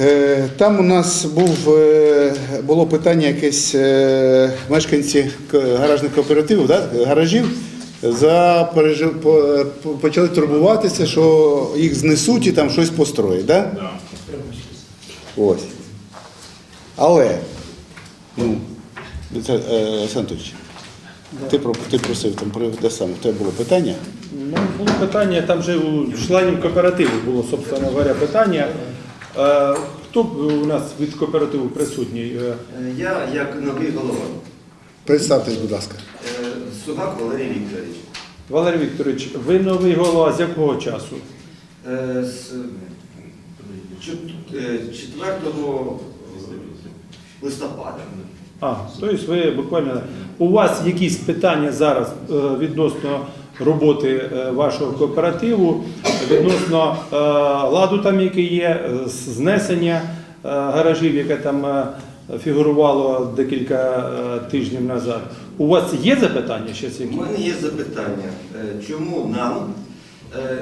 е, там у нас був, е, було питання якесь е, мешканці гаражних кооперативів, да? гаражів, за, почали турбуватися, що їх знесуть і там щось построять. Да? Да. Ось. Але, ну, е, ти, ти просив там про те саме, в тебе було питання. Ну, було питання, там же у членів кооперативу було, собственно говоря, питання. Е, Хто б у нас від кооперативу присутній? Е, Я як новий голова. Представтесь, будь ласка. Е, Судак Валерій Вікторович. Валерій Вікторович, ви новий голова з якого часу? Е, З е, 4 листопада. А, тобто ви буквально у вас якісь питання зараз е, відносно роботи е, вашого кооперативу, відносно е, ладу там, який є, знесення е, гаражів, яке там фігурувало декілька тижнів назад. У вас є запитання ще У мене є запитання, чому нам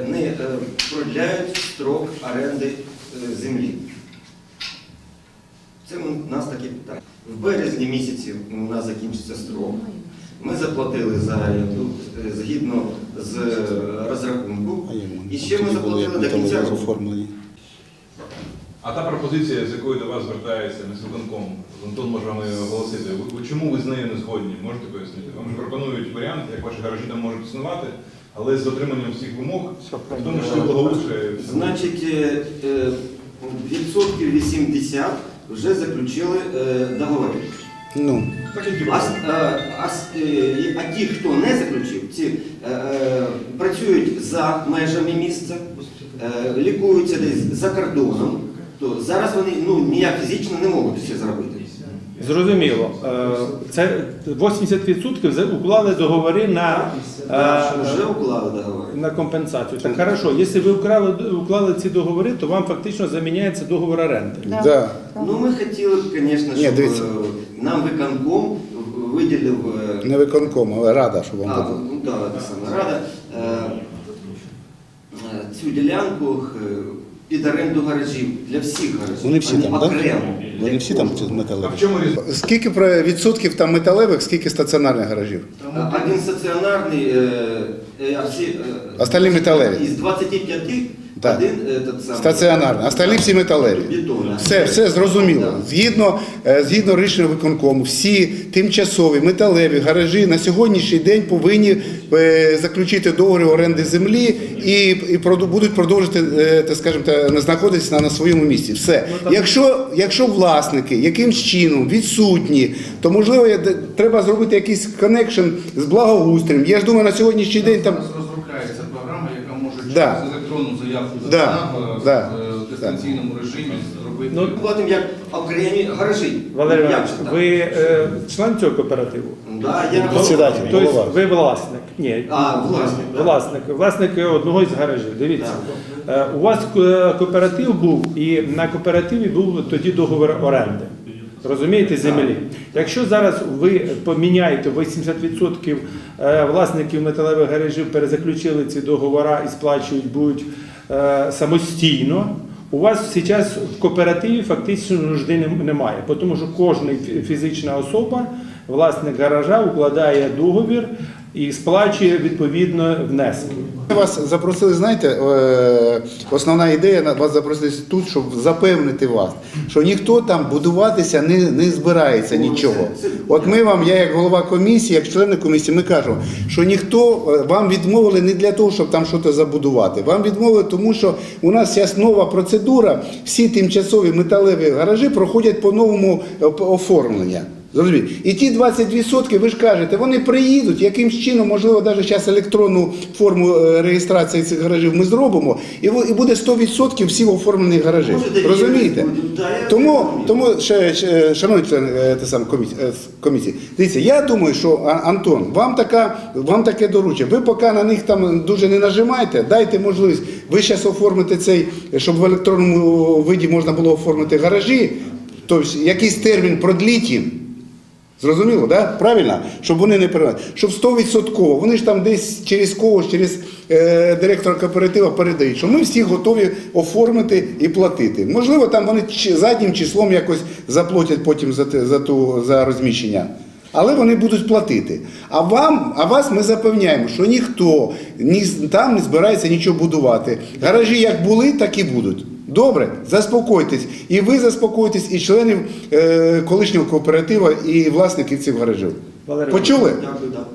не продляють строк оренди землі? Це у нас таке питання. В березні місяці у нас закінчиться строк. Заплатили за оренду е, згідно з е, розрахунку. І ще ми заплатили до кінця року. А та пропозиція, з якою до вас звертається міськвиконком, Антон може вам її оголосити. Ви, чому ви з нею не згодні? Можете пояснити? Вам же пропонують варіант, як ваші гаражі там можуть існувати, але з дотриманням всіх вимог, в тому числі благоустрою. Значить, е, е, відсотків 80 вже заключили договори. Ну, А, е, а, е, а ті, хто не заключив, ці е, е, працюють за межами місця, е, лікуються десь за кордоном, то зараз вони ну, ніяк фізично не можуть це зробити. Зрозуміло. Це 80% за- уклали договори на, вже уклали договори. на компенсацію. Так хорошо, якщо ви уклали, уклали ці договори, то вам фактично заміняється договор оренди. да. Да. Ну, ми хотіли б, звісно, щоб. Нам виконком виділив е, Не виконком, але рада, щоб вам А, ну да, та сама рада. Е, е, Цю ділянку під оренду гаражів для всіх гаражів. Вони всі там, так? окремо. Вони всі там А металеві. в чому різниця? Скільки про- відсотків там металевих, скільки стаціонарних гаражів? Один стаціонарний, е, е, а всі, е, Остальні металеві. Із 25 Так. один е, тот самий, Стаціонарні, остальні всі металеві. Бетонна. Все, все зрозуміло. Да. Згідно, е, згідно рішення виконкому, всі тимчасові металеві гаражі на сьогоднішній день повинні е, заключити договір оренди землі і, і проду- будуть продовжити, е, так скажемо, та, знаходитися на, на своєму місці. Все. Якщо, якщо власники якимсь чином відсутні, то можливо треба зробити якийсь коннекшн з благоустрієм. Я ж думаю, на сьогоднішній день там. Зараз розробляється програма, яка може Да. Електронну заявку Да. застава Да. в дистанційному режимі зробити. Ну, Платимо як окремі гаражі. Валерій Як Іванович, же так? ви е, член цього кооперативу? Да, я Председатель. Тобто голова. ви власник? Ні. А, власник. да. Власник, власник одного із гаражів. Дивіться, Е, у вас е, кооператив був, і на кооперативі був тоді договір оренди. Розумієте, землі. Якщо зараз ви поміняєте 80% е, власників металевих гаражів, перезаключили ці договори і сплачують будуть е, самостійно. У вас зараз в кооперативі фактично нужди нем- немає, тому що кожна фізична особа, власник гаража, укладає договір і сплачує відповідно внески. Вас запросили, знаєте, е, основна ідея вас запросили тут, щоб запевнити вас, що ніхто там будуватися не, не збирається нічого. От ми вам, я як голова комісії, як члени комісії, ми кажемо, що ніхто е, вам відмовили не для того, щоб там щось забудувати. Вам відмовили, тому що у нас є нова процедура, всі тимчасові металеві гаражі проходять по новому е, оформлення. Зрозумієте? І ті 20%, ви ж кажете, вони приїдуть, якимсь чином, можливо, навіть зараз електронну форму е, реєстрації цих гаражів ми зробимо, і буде 100% всіх оформлених гаражів. Розумієте? Тому, тому ще, ще, шановні члени е, комісії, е, комісії, дивіться, я думаю, що Антон, вам така, вам таке доручення. Ви поки на них там дуже не нажимайте, дайте можливість. Ви зараз оформите цей, щоб в електронному виді можна було оформити гаражі, тобто якийсь термін продліть їм. Зрозуміло, да? правильно? Щоб вони не передали. Щоб 100%, вони ж там десь через когось, через е, директора кооператива передають, що ми всі готові оформити і платити. Можливо, там вони заднім числом якось заплатять потім за, те- за, ту, за розміщення. Але вони будуть платити. А вам, а вас ми запевняємо, що ніхто ні, там не збирається нічого будувати. Гаражі як були, так і будуть. Добре, заспокойтесь. І ви заспокойтесь, і членів е, колишнього кооператива, і власників цих гаражів. Валерій Почули? Дякую, так.